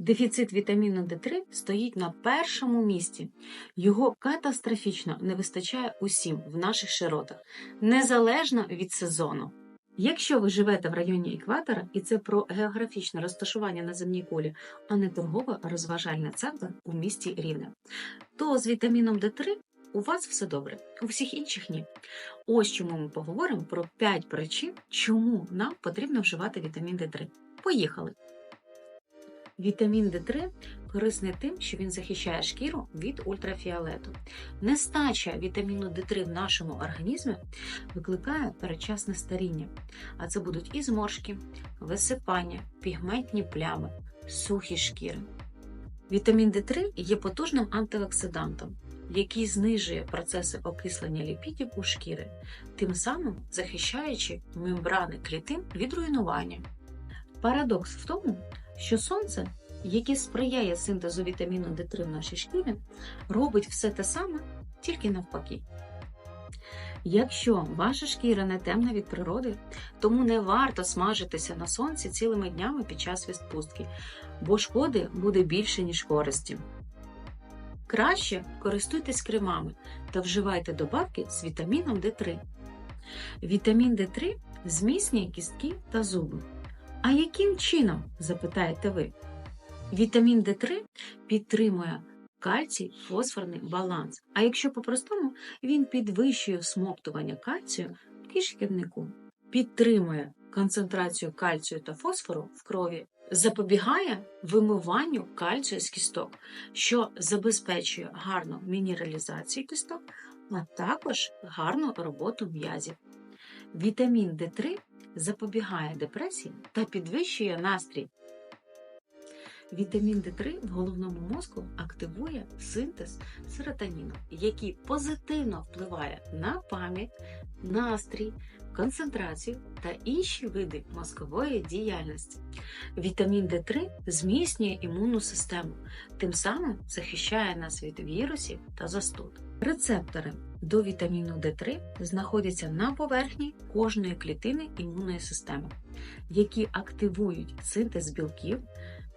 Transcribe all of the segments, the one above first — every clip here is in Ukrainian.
Дефіцит вітаміну Д3 стоїть на першому місці. Його катастрофічно не вистачає усім в наших широтах, незалежно від сезону. Якщо ви живете в районі екватора, і це про географічне розташування на земній кулі, а не торгова розважальна центр у місті Рівне, то з вітаміном Д3 у вас все добре, у всіх інших ні. Ось чому ми поговоримо про 5 причин, чому нам потрібно вживати вітамін Д3. Поїхали! Вітамін Д3 корисний тим, що він захищає шкіру від ультрафіолету. Нестача вітаміну Д3 в нашому організмі викликає передчасне старіння, а це будуть і зморшки, висипання, пігментні плями, сухі шкіри. Вітамін Д3 є потужним антиоксидантом, який знижує процеси окислення ліпідів у шкіри, тим самим захищаючи мембрани клітин від руйнування. Парадокс в тому, що сонце, яке сприяє синтезу вітаміну Д3 в нашій шкірі, робить все те саме, тільки навпаки. Якщо ваша шкіра не темна від природи, тому не варто смажитися на сонці цілими днями під час відпустки, бо шкоди буде більше, ніж користі. Краще користуйтесь кремами та вживайте добавки з вітаміном Д3. Вітамін Д3 зміцнює кістки та зуби. А яким чином, запитаєте ви? Вітамін Д3 підтримує кальцій фосфорний баланс. А якщо по-простому, він підвищує всмоктування кальцію в кишківнику, підтримує концентрацію кальцію та фосфору в крові, запобігає вимиванню кальцію з кісток, що забезпечує гарну мінералізацію кісток, а також гарну роботу м'язів. Вітамін Д3 запобігає депресії та підвищує настрій. Вітамін Д3 в головному мозку активує синтез серотоніну, який позитивно впливає на пам'ять, настрій, концентрацію та інші види мозкової діяльності. Вітамін Д3 зміцнює імунну систему, тим самим захищає нас від вірусів та застуд. Рецептори до вітаміну Д3 знаходяться на поверхні кожної клітини імунної системи, які активують синтез білків,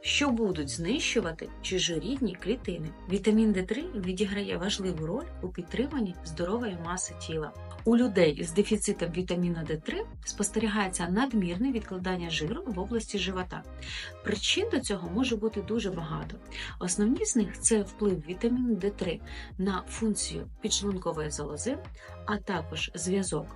що будуть знищувати чужорідні клітини. Вітамін Д3 відіграє важливу роль у підтриманні здорової маси тіла. У людей з дефіцитом вітаміну Д3 спостерігається надмірне відкладання жиру в області живота. Причин до цього може бути дуже багато. Основні з них це вплив вітаміну Д3 на функцію підшлункової залози, а також зв'язок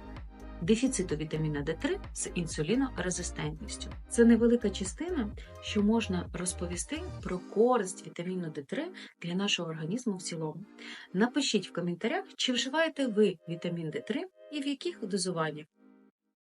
дефіциту вітаміна Д3 з інсулінорезистентністю. Це невелика частина, що можна розповісти про користь вітаміну Д3 для нашого організму в цілому. Напишіть в коментарях, чи вживаєте ви вітамін Д3 і в яких дозуваннях.